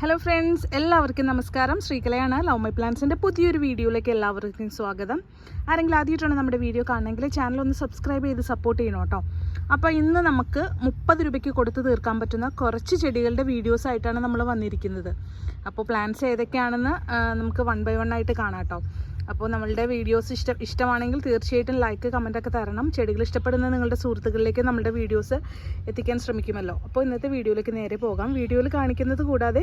Hello friends എല്ലാവർക്കും നമസ്കാരം. ശ്രീകലയാണ് love my പ്ലാൻസിന്റെ പുതിയൊരു വീഡിയോയിലേക്ക് എല്ലാവർക്കും സ്വാഗതം. ആരെങ്കിലും ആദ്യമായിട്ടാണ് നമ്മുടെ വീഡിയോ കാണണമെങ്കിൽ ചാനൽ ഒന്ന് സബ്സ്ക്രൈബ് ചെയ്ത് സപ്പോർട്ട് ചെയ്യണം കേട്ടോ. അപ്പോൾ ഇന്ന് നമുക്ക് മുപ്പത് രൂപയ്ക്ക് കൊടുത്ത് തീർക്കാൻ പറ്റുന്ന കുറച്ച് ചെടികളുടെ വീഡിയോസ് ആയിട്ടാണ് നമ്മൾ വന്നിരിക്കുന്നത്. അപ്പോൾ പ്ലാൻസ് ഏതൊക്കെയാണെന്ന് നമുക്ക് വൺ ബൈ വൺ ആയിട്ട് കാണാം കേട്ടോ. അപ്പോൾ നമ്മളുടെ വീഡിയോസ് ഇഷ്ടം ഇഷ്ടമാണെങ്കിൽ തീർച്ചയായിട്ടും ലൈക്ക് കമന്റൊക്കെ തരണം. ചെടികൾ ഇഷ്ടപ്പെടുന്ന നിങ്ങളുടെ സുഹൃത്തുക്കളിലേക്ക് നമ്മുടെ വീഡിയോസ് എത്തിക്കാൻ ശ്രമിക്കുമല്ലോ. അപ്പോൾ ഇന്നത്തെ വീഡിയോയിലേക്ക് നേരെ പോകാം. വീഡിയോയിൽ കാണിക്കുന്നത് കൂടാതെ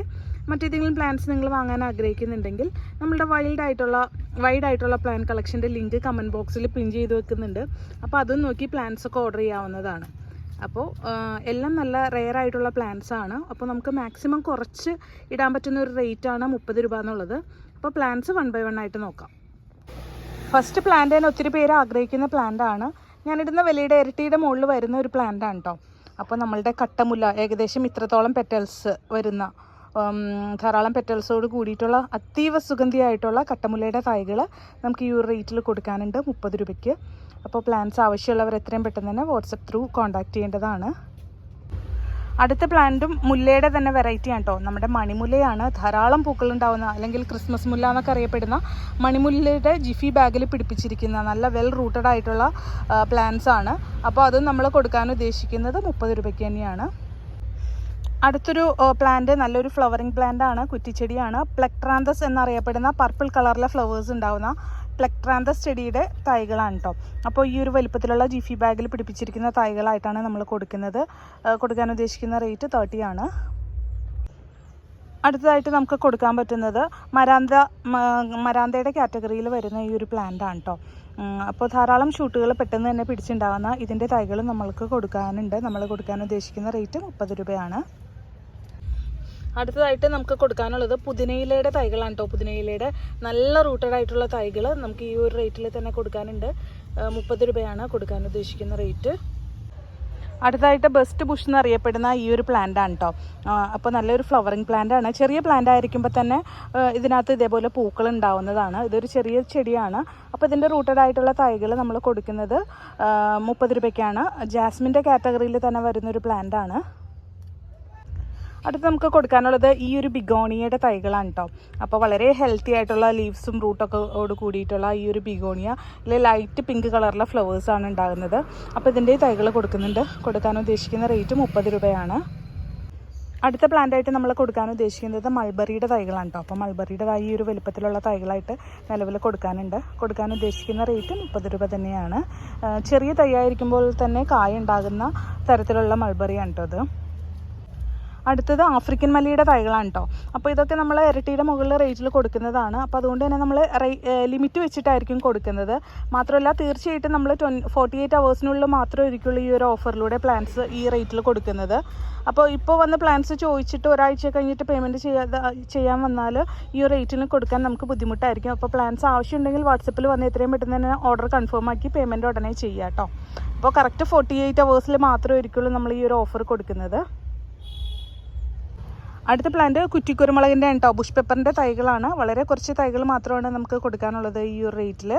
മറ്റേതെങ്കിലും പ്ലാന്റ്സ് നിങ്ങൾ വാങ്ങാൻ ആഗ്രഹിക്കുന്നുണ്ടെങ്കിൽ നമ്മുടെ വൈൽഡ് ആയിട്ടുള്ള വൈഡ് ആയിട്ടുള്ള പ്ലാൻ കളക്ഷന്റെ ലിങ്ക് കമന്റ് ബോക്സിൽ പിൻ ചെയ്ത് വെക്കുന്നുണ്ട്. അപ്പോൾ അതും നോക്കി പ്ലാന്റ്സ് ഒക്കെ ഓർഡർ ചെയ്യാവുന്നതാണ്. അപ്പോൾ എല്ലാം നല്ല റെയർ ആയിട്ടുള്ള പ്ലാന്റ്സ് ആണ്. അപ്പോൾ നമുക്ക് മാക്സിമം കുറച്ച് ഇടാൻ പറ്റുന്ന ഒരു റേറ്റ് ആണ് മുപ്പത് രൂപ എന്നുള്ളത്. അപ്പോൾ പ്ലാന്റ്സ് വൺ ബൈ വൺ ആയിട്ട് നോക്കാം. ഫസ്റ്റ് പ്ലാന്റ് തന്നെ ഒത്തിരി പേര് ആഗ്രഹിക്കുന്ന പ്ലാന്റ് ആണ്. ഞാനിടുന്ന വിലയുടെ ഇരട്ടിയുടെ മുകളിൽ വരുന്ന ഒരു പ്ലാന്റ് ആണ് കേട്ടോ അപ്പോൾ നമ്മളുടെ കട്ടമുല്ല ഏകദേശം ഇത്രത്തോളം പെറ്റൽസ് വരുന്ന ധാരാളം പെറ്റൽസോട് കൂടിയിട്ടുള്ള അതീവ സുഗന്ധിയായിട്ടുള്ള കട്ടമുല്ലയുടെ തൈകൾ നമുക്ക് ഈ ഒരു റേറ്റിൽ കൊടുക്കാനുണ്ട് മുപ്പത് രൂപയ്ക്ക്. അപ്പോൾ പ്ലാൻസ് ആവശ്യമുള്ളവർ എത്രയും പെട്ടെന്ന് തന്നെ വാട്സപ്പ് ത്രൂ കോൺടാക്റ്റ് ചെയ്യേണ്ടതാണ്. അടുത്ത പ്ലാന്റും മുല്ലയുടെ തന്നെ വെറൈറ്റിയാണ് കേട്ടോ നമ്മുടെ മണിമുല്ലയാണ് ധാരാളം പൂക്കൾ ഉണ്ടാവുന്ന അല്ലെങ്കിൽ ക്രിസ്മസ് മുല്ല എന്നൊക്കെ അറിയപ്പെടുന്ന മണിമുല്ലയുടെ ജിഫി ബാഗിൽ പിടിപ്പിച്ചിരിക്കുന്ന നല്ല വെൽ റൂട്ടഡ് ആയിട്ടുള്ള പ്ലാന്റ്സ് ആണ്. അപ്പോൾ അത് നമ്മൾ കൊടുക്കാൻ ഉദ്ദേശിക്കുന്നത് മുപ്പത് രൂപയ്ക്ക് തന്നെയാണ്. അടുത്തൊരു പ്ലാന്റ് നല്ലൊരു ഫ്ലവറിങ് പ്ലാന്റ് ആണ് കുറ്റിച്ചെടിയാണ്. പ്ലക്ട്രാന്തസ് എന്നറിയപ്പെടുന്ന പർപ്പിൾ കളറിലെ ഫ്ലവേഴ്സ് ഉണ്ടാവുന്ന പ്ലക്ട്രാന്തസ് ചെടിയുടെ തൈകളാണ് കേട്ടോ അപ്പോൾ ഈ ഒരു വലിപ്പത്തിലുള്ള ജിഫി ബാഗിൽ പിടിപ്പിച്ചിരിക്കുന്ന തൈകളായിട്ടാണ് നമ്മൾ കൊടുക്കുന്നത്. കൊടുക്കാൻ ഉദ്ദേശിക്കുന്ന റേറ്റ് തേർട്ടി ആണ്. അടുത്തതായിട്ട് നമുക്ക് കൊടുക്കാൻ പറ്റുന്നത് മരാന്ത മരാന്തയുടെ കാറ്റഗറിയിൽ വരുന്ന ഈ ഒരു പ്ലാന്റ് ആണ് കേട്ടോ അപ്പോൾ ധാരാളം ഷൂട്ടുകൾ പെട്ടെന്ന് തന്നെ പിടിച്ചുണ്ടാകുന്ന ഇതിന്റെ തൈകൾ നമ്മൾക്ക് കൊടുക്കാനുണ്ട്. നമ്മൾ കൊടുക്കാൻ ഉദ്ദേശിക്കുന്ന റേറ്റ് മുപ്പത് രൂപയാണ്. അടുത്തതായിട്ട് നമുക്ക് കൊടുക്കാനുള്ളത് പുതിനയിലയുടെ തൈകളാണ് കേട്ടോ പുതിനയിലയുടെ നല്ല റൂട്ടഡ് ആയിട്ടുള്ള തൈകൾ നമുക്ക് ഈ ഒരു റേറ്റിൽ തന്നെ കൊടുക്കാനുണ്ട്. മുപ്പത് രൂപയാണ് കൊടുക്കാൻ ഉദ്ദേശിക്കുന്ന റേറ്റ്. അടുത്തതായിട്ട് ബെസ്റ്റ് ബുഷ് എന്നറിയപ്പെടുന്ന ഈ ഒരു പ്ലാന്റ് ആണ് കേട്ടോ അപ്പോൾ നല്ലൊരു ഫ്ലവറിങ് പ്ലാന്റ് ആണ്. ചെറിയ പ്ലാന്റ് ആയിരിക്കുമ്പോൾ തന്നെ ഇതിനകത്ത് ഇതേപോലെ പൂക്കൾ ഉണ്ടാവുന്നതാണ്. ഇതൊരു ചെറിയ ചെടിയാണ്. അപ്പോൾ ഇതിന്റെ റൂട്ടഡ് ആയിട്ടുള്ള തൈകൾ നമ്മൾ കൊടുക്കുന്നത് മുപ്പത് രൂപയ്ക്കാണ്. ജാസ്മിന്റെ കാറ്റഗറിയിൽ തന്നെ വരുന്നൊരു പ്ലാന്റ് ആണ്. അടുത്ത് നമുക്ക് കൊടുക്കാനുള്ളത് ഈ ഒരു ബിഗോണിയയുടെ തൈകളാണ് കേട്ടോ അപ്പോൾ വളരെ ഹെൽത്തി ആയിട്ടുള്ള ലീവ്സും റൂട്ടൊക്കെ കൂടിയിട്ടുള്ള ഈ ഒരു ബിഗോണിയ ഇതിൽ ലൈറ്റ് പിങ്ക് കളറിലെ ഫ്ലവേഴ്സാണ് ഉണ്ടാകുന്നത്. അപ്പോൾ ഇതിന്റെ തൈകൾ കൊടുക്കുന്നുണ്ട്. കൊടുക്കാൻ ഉദ്ദേശിക്കുന്ന റേറ്റ് മുപ്പത് രൂപയാണ്. അടുത്ത പ്ലാന്റായിട്ട് നമ്മൾ കൊടുക്കാൻ ഉദ്ദേശിക്കുന്നത് മൾബറിയുടെ തൈകളാണ് കേട്ടോ അപ്പോൾ മൾബറിയുടെ ഈ ഒരു വലുപ്പത്തിലുള്ള തൈകളായിട്ട് നിലവിൽ കൊടുക്കാനുണ്ട്. കൊടുക്കാൻ ഉദ്ദേശിക്കുന്ന റേറ്റ് മുപ്പത് രൂപ തന്നെയാണ്. ചെറിയ തൈ ആയിരിക്കുമ്പോൾ തന്നെ കായ ഉണ്ടാകുന്ന തരത്തിലുള്ള മൾബറിയാണ് കേട്ടോ ഇത്. അടുത്തത് ആഫ്രിക്കൻ മല്ലിയുടെ തൈകളാണ് കേട്ടോ അപ്പോൾ ഇതൊക്കെ നമ്മൾ ഇരട്ടിയുടെ മുകളിൽ റേറ്റിൽ കൊടുക്കുന്നതാണ്. അപ്പോൾ അതുകൊണ്ട് തന്നെ നമ്മൾ ലിമിറ്റ് വെച്ചിട്ടായിരിക്കും കൊടുക്കുന്നത്. മാത്രമല്ല തീർച്ചയായിട്ടും നമ്മൾ ട്വൻ ഫോർട്ടി എയ്റ്റ് അവേഴ്സിനുള്ളിൽ മാത്രമേ ഇരിക്കുള്ളൂ ഈ ഒരു ഓഫറിലൂടെ പ്ലാൻസ് ഈ റേറ്റിൽ കൊടുക്കുന്നത്. അപ്പോൾ ഇപ്പോൾ വന്ന് പ്ലാൻസ് ചോദിച്ചിട്ട് ഒരാഴ്ച കഴിഞ്ഞിട്ട് പേയ്മെന്റ് ചെയ്യാതെ ചെയ്യാൻ വന്നാൽ ഈ ഒരു റേറ്റിന് കൊടുക്കാൻ നമുക്ക് ബുദ്ധിമുട്ടായിരിക്കും. അപ്പോൾ പ്ലാൻസ് ആവശ്യമുണ്ടെങ്കിൽ വാട്സപ്പിൽ വന്ന് എത്രയും പെട്ടെന്ന് തന്നെ ഓർഡർ കൺഫേം ആക്കി പേയ്മെന്റ് ഉടനെ ചെയ്യാം കേട്ടോ അപ്പോൾ കറക്റ്റ് ഫോർട്ടി എയ്റ്റ് അവേഴ്സിൽ മാത്രമേ ഇരിക്കുള്ളൂ നമ്മൾ ഈ ഒരു ഓഫർ കൊടുക്കുന്നത്. അടുത്ത പ്ലാന്റ് കുറ്റിക്കുരുമുളകിന്റെ കേട്ടോ ബുഷ് പെപ്പറിന്റെ തൈകളാണ്. വളരെ കുറച്ച് തൈകൾ മാത്രമാണ് നമുക്ക് കൊടുക്കാനുള്ളത് ഈ ഒരു റേറ്റിൽ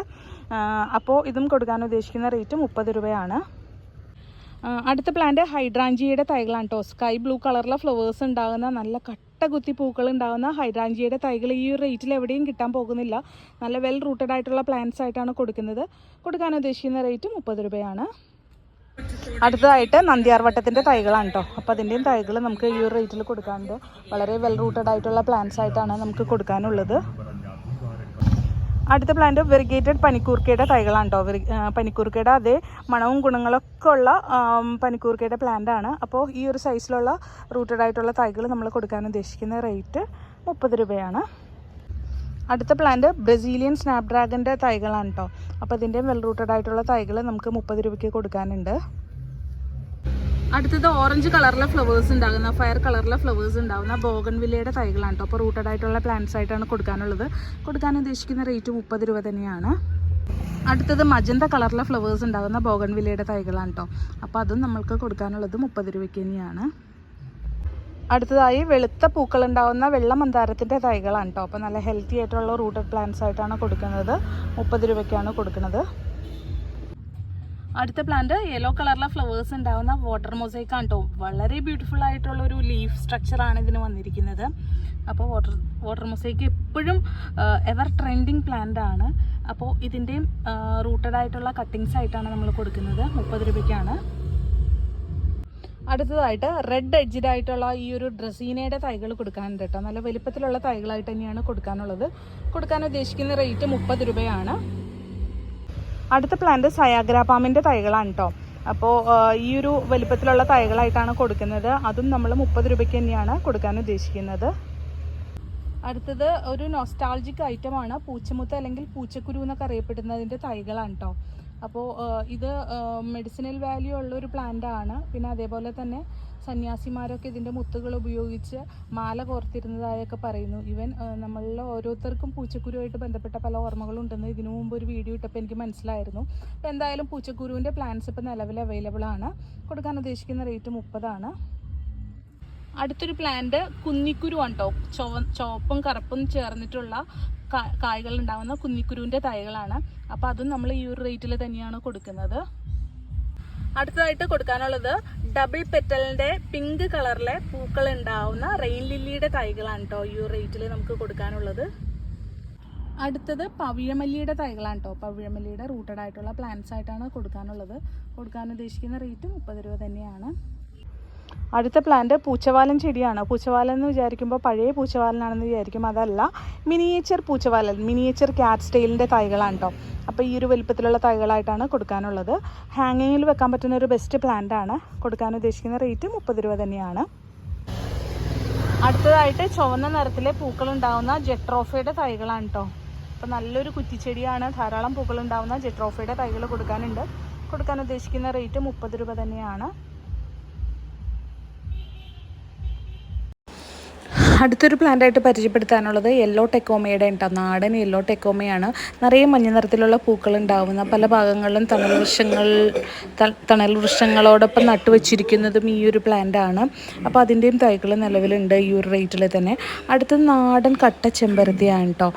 അപ്പോൾ ഇതും കൊടുക്കാൻ ഉദ്ദേശിക്കുന്ന റേറ്റ് മുപ്പത് രൂപയാണ്. അടുത്ത പ്ലാന്റ് ഹൈഡ്രാഞ്ചിയുടെ തൈകളാണ് കേട്ടോ സ്കൈ ബ്ലൂ കളറിലെ ഫ്ലവേഴ്സ് ഉണ്ടാകുന്ന നല്ല കട്ട കുത്തി പൂക്കൾ ഉണ്ടാകുന്ന ഹൈഡ്രാഞ്ചിയുടെ തൈകൾ ഈ ഒരു റേറ്റിൽ എവിടെയും കിട്ടാൻ പോകുന്നില്ല. നല്ല വെൽ റൂട്ടഡ് ആയിട്ടുള്ള പ്ലാന്റ്സ് ആയിട്ടാണ് കൊടുക്കുന്നത്. കൊടുക്കാൻ ഉദ്ദേശിക്കുന്ന റേറ്റ് മുപ്പത് രൂപയാണ്. അടുത്തതായിട്ട് നന്ദിയാർ നന്ദിയാർവട്ടത്തിന്റെ തൈകളാണ് കേട്ടോ അപ്പോൾ അതിന്റെയും തൈകൾ നമുക്ക് ഈ ഒരു റേറ്റിൽ കൊടുക്കാനുണ്ട്. വളരെ വെൽ റൂട്ടഡ് ആയിട്ടുള്ള പ്ലാന്റ്സ് ആയിട്ടാണ് നമുക്ക് കൊടുക്കാനുള്ളത്. അടുത്ത പ്ലാന്റ് വെറിഗേറ്റഡ് പനിക്കൂർക്കയുടെ തൈകളാണ് കേട്ടോ വെറി പനിക്കൂർക്കയുടെ അതേ മണവും ഗുണങ്ങളൊക്കെ ഉള്ള പനിക്കൂർക്കയുടെ പ്ലാന്റ് ആണ്. അപ്പോൾ ഈ ഒരു സൈസിലുള്ള റൂട്ടഡ് ആയിട്ടുള്ള തൈകൾ നമ്മൾ കൊടുക്കാൻ ഉദ്ദേശിക്കുന്ന റേറ്റ് മുപ്പത് രൂപയാണ്. അടുത്ത പ്ലാന്റ് ബ്രസീലിയൻ സ്നാപ്ഡ്രാഗന്റെ തൈകളാണ് കേട്ടോ അപ്പോൾ ഇതിന്റെ വെൽ റൂട്ടഡ് ആയിട്ടുള്ള തൈകൾ നമുക്ക് മുപ്പത് രൂപയ്ക്ക് കൊടുക്കാനുണ്ട്. അടുത്തത് ഓറഞ്ച് കളറിലെ ഫ്ലവേഴ്സ് ഉണ്ടാകുന്ന ഫയർ കളറിലെ ഫ്ലവേഴ്സ് ഉണ്ടാകുന്ന ബോഗൻ വില്ലയുടെ തൈകളാണ് കേട്ടോ അപ്പോൾ റൂട്ടഡ് ആയിട്ടുള്ള പ്ലാന്റ്സ് ആയിട്ടാണ് കൊടുക്കാനുള്ളത്. കൊടുക്കാൻ ഉദ്ദേശിക്കുന്ന റേറ്റ് മുപ്പത് രൂപ തന്നെയാണ്. അടുത്തത് മജന്ത കളറിലെ ഫ്ലവേഴ്സ് ഉണ്ടാകുന്ന ബോഗൻ വില്ലയുടെ തൈകളാണ് കേട്ടോ അപ്പോൾ അതും നമ്മൾക്ക് കൊടുക്കാനുള്ളത് മുപ്പത് രൂപയ്ക്ക് തന്നെയാണ്. അടുത്തതായി വെളുത്ത പൂക്കൾ ഉണ്ടാകുന്ന വെള്ള മന്ദാരത്തിന്റെ തൈകളാണ് കേട്ടോ അപ്പോൾ നല്ല ഹെൽത്തി ആയിട്ടുള്ള റൂട്ടഡ് പ്ലാന്റ്സ് ആയിട്ടാണ് കൊടുക്കുന്നത്. മുപ്പത് രൂപയ്ക്കാണ് കൊടുക്കുന്നത്. അടുത്ത പ്ലാന്റ് യെല്ലോ കളറിലെ ഫ്ലവേഴ്സ് ഉണ്ടാകുന്ന വാട്ടർ മൊസൈക്ക് ആണ് കേട്ടോ വളരെ ബ്യൂട്ടിഫുൾ ആയിട്ടുള്ള ഒരു ലീഫ് സ്ട്രക്ചർ ആണ് ഇതിന് വന്നിരിക്കുന്നത്. അപ്പോൾ വാട്ടർ വാട്ടർ മൊസൈക്ക് എപ്പോഴും എവർ ട്രെൻഡിങ് പ്ലാന്റ് ആണ്. അപ്പോൾ ഇതിന്റെയും റൂട്ടഡ് ആയിട്ടുള്ള കട്ടിങ്സ് ആയിട്ടാണ് നമ്മൾ കൊടുക്കുന്നത്. മുപ്പത് രൂപയ്ക്കാണ്. അടുത്തതായിട്ട് റെഡ് എഡ്ജഡ് ആയിട്ടുള്ള ഈ ഒരു ഡ്രസീനയുടെ തൈകൾ കൊടുക്കാനുണ്ട് കേട്ടോ നല്ല വലിപ്പത്തിലുള്ള തൈകളായിട്ട് തന്നെയാണ് കൊടുക്കാനുള്ളത്. കൊടുക്കാൻ ഉദ്ദേശിക്കുന്ന റേറ്റ് മുപ്പത് രൂപയാണ്. അടുത്ത പ്ലാന്റ് സയാഗ്രാപാമിന്റെ തൈകളാണ് കേട്ടോ അപ്പോൾ ഈ ഒരു വലിപ്പത്തിലുള്ള തൈകളായിട്ടാണ് കൊടുക്കുന്നത്. അതും നമ്മൾ മുപ്പത് രൂപയ്ക്ക് തന്നെയാണ് കൊടുക്കാൻ ഉദ്ദേശിക്കുന്നത്. അടുത്തത് ഒരു നൊസ്റ്റാൾജിക് ഐറ്റമാണ് പൂച്ചമുത്ത് അല്ലെങ്കിൽ പൂച്ചക്കുരു എന്നൊക്കെ അറിയപ്പെടുന്നതിന്റെ തൈകളാണ് കേട്ടോ അപ്പോൾ ഇത് മെഡിസിനൽ വാല്യൂ ഉള്ള ഒരു പ്ലാന്റ് ആണ്. പിന്നെ അതേപോലെ തന്നെ സന്യാസിമാരൊക്കെ ഇതിന്റെ മുത്തുകൾ ഉപയോഗിച്ച് മാല കോർത്തിരുന്നതായൊക്കെ പറയുന്നു. ഈവൻ നമ്മളിൽ ഓരോരുത്തർക്കും പൂച്ചക്കുരുവായിട്ട് ബന്ധപ്പെട്ട പല ഓർമ്മകളും ഉണ്ടെന്ന് ഇതിനു മുമ്പ് ഒരു വീഡിയോ ഇട്ടപ്പോൾ എനിക്ക് മനസ്സിലായിരുന്നു. അപ്പോൾ എന്തായാലും പൂച്ചക്കുരുവിന്റെ പ്ലാന്റ്സ് ഇപ്പോൾ നിലവിൽ അവൈലബിൾ ആണ്. കൊടുക്കാൻ ഉദ്ദേശിക്കുന്ന റേറ്റ് മുപ്പതാണ്. അടുത്തൊരു പ്ലാന്റ് കുന്നിക്കുരു ഉണ്ടോ ചുവ ചുവപ്പും കറുപ്പും ചേർന്നിട്ടുള്ള കായ്കൾ ഉണ്ടാകുന്ന കുന്നിക്കുരുവിന്റെ തൈകളാണ്. അപ്പോൾ അതും നമ്മൾ ഈ ഒരു റേറ്റിൽ തന്നെയാണ് കൊടുക്കുന്നത്. അടുത്തതായിട്ട് കൊടുക്കാനുള്ളത് ഡബിൾ പെറ്റലിന്റെ പിങ്ക് കളറിലെ പൂക്കൾ ഉണ്ടാവുന്ന റെയിൻ ലില്ലിയുടെ തൈകളാണ് കേട്ടോ ഈ റേറ്റിൽ നമുക്ക് കൊടുക്കാനുള്ളത്. അടുത്തത് പവിഴമല്ലിയുടെ തൈകളാണ് കേട്ടോ പവിഴമല്ലിയുടെ റൂട്ടഡ് ആയിട്ടുള്ള പ്ലാന്റ്സ് ആയിട്ടാണ് കൊടുക്കാനുള്ളത്. കൊടുക്കാൻ ഉദ്ദേശിക്കുന്ന റേറ്റ് മുപ്പത് രൂപ തന്നെയാണ്. അടുത്ത പ്ലാന്റ് പൂച്ചവാലൻ ചെടിയാണ്. പൂച്ചവാലൻ എന്ന് വിചാരിക്കുമ്പോൾ പഴയ പൂച്ചവാലനാണെന്ന് വിചാരിക്കും. അതല്ല മിനിയേച്ചർ പൂച്ചവാലൻ മിനിയേച്ചർ ക്യാറ്റ് സ്റ്റൈലിന്റെ തൈകളാണ് കേട്ടോ അപ്പോൾ ഈ ഒരു വലുപ്പത്തിലുള്ള തൈകളായിട്ടാണ് കൊടുക്കാനുള്ളത്. ഹാങ്ങിങ്ങിൽ വെക്കാൻ പറ്റുന്ന ഒരു ബെസ്റ്റ് പ്ലാന്റ് ആണ്. കൊടുക്കാൻ ഉദ്ദേശിക്കുന്ന റേറ്റ് മുപ്പത് രൂപ തന്നെയാണ്. അടുത്തതായിട്ട് ചുവന്ന നിറത്തിലെ പൂക്കൾ ഉണ്ടാവുന്ന ജെട്രോഫയുടെ തൈകളാണ് കേട്ടോ അപ്പോൾ നല്ലൊരു കുറ്റിച്ചെടിയാണ്. ധാരാളം പൂക്കൾ ഉണ്ടാവുന്ന ജെട്രോഫയുടെ തൈകൾ കൊടുക്കാനുണ്ട്. കൊടുക്കാൻ ഉദ്ദേശിക്കുന്ന റേറ്റ് മുപ്പത് രൂപ തന്നെയാണ്. അടുത്തൊരു പ്ലാന്റായിട്ട് പരിചയപ്പെടുത്താനുള്ളത് യെല്ലോ ടെക്കോമയുടെ കേട്ടോ നാടൻ യെല്ലോ ടെക്കോമയാണ് നിറയെ മഞ്ഞ നിറത്തിലുള്ള പൂക്കൾ ഉണ്ടാവുന്ന പല ഭാഗങ്ങളിലും തണൽ വൃക്ഷങ്ങൾ തണൽ വൃക്ഷങ്ങളോടൊപ്പം നട്ടുവച്ചിരിക്കുന്നതും ഈ ഒരു പ്ലാന്റാണ് അപ്പോൾ അതിന്റെയും തൈകൾ നിലവിലുണ്ട് ഈ ഒരു റേറ്റിൽ തന്നെ. അടുത്ത നാടൻ കട്ട ചെമ്പരത്തിയാണ് കേട്ടോ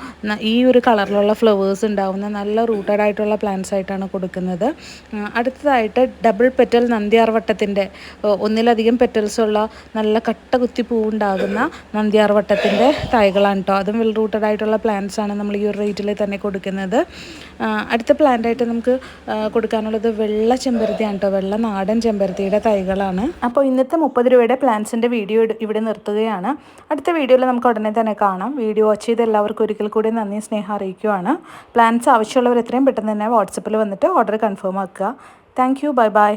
ഈ ഒരു കളറിലുള്ള ഫ്ലവേഴ്സ് ഉണ്ടാവുന്ന നല്ല റൂട്ടഡ് ആയിട്ടുള്ള പ്ലാന്റ്സ് ആയിട്ടാണ് കൊടുക്കുന്നത്. അടുത്തതായിട്ട് ഡബിൾ പെറ്റൽ നന്ദിയാർവട്ടത്തിന്റെ ഒന്നിലധികം പെറ്റൽസ് ഉള്ള നല്ല കട്ട കുത്തി പൂവുണ്ടാകുന്ന നന്ദി വട്ടത്തിന്റെ തൈകളാണ് കേട്ടോ അതും വെൽ റൂട്ടഡ് ആയിട്ടുള്ള പ്ലാന്റ്സ് ആണ് നമ്മൾ ഈ ഒരു റേറ്റിൽ തന്നെ കൊടുക്കുന്നത്. അടുത്ത പ്ലാന്റായിട്ട് നമുക്ക് കൊടുക്കാനുള്ളത് വെള്ള ചെമ്പരത്തിയാണ് കേട്ടോ വെള്ള നാടൻ ചെമ്പരത്തിയുടെ തൈകളാണ്. അപ്പോൾ ഇന്നത്തെ മുപ്പത് രൂപയുടെ പ്ലാന്റ്സിന്റെ വീഡിയോ ഇവിടെ നിർത്തുകയാണ്. അടുത്ത വീഡിയോയിൽ നമുക്ക് ഉടനെ തന്നെ കാണാം. വീഡിയോ വാച്ച് ചെയ്ത് എല്ലാവർക്കും ഒരിക്കൽ കൂടി നന്ദി സ്നേഹം അറിയിക്കുകയാണ് പ്ലാന്റ്സ് ആവശ്യമുള്ളവർ എത്രയും പെട്ടെന്ന് തന്നെ വാട്സപ്പിൽ വന്നിട്ട് ഓർഡർ കൺഫേം ആക്കുക. Thank you bye bye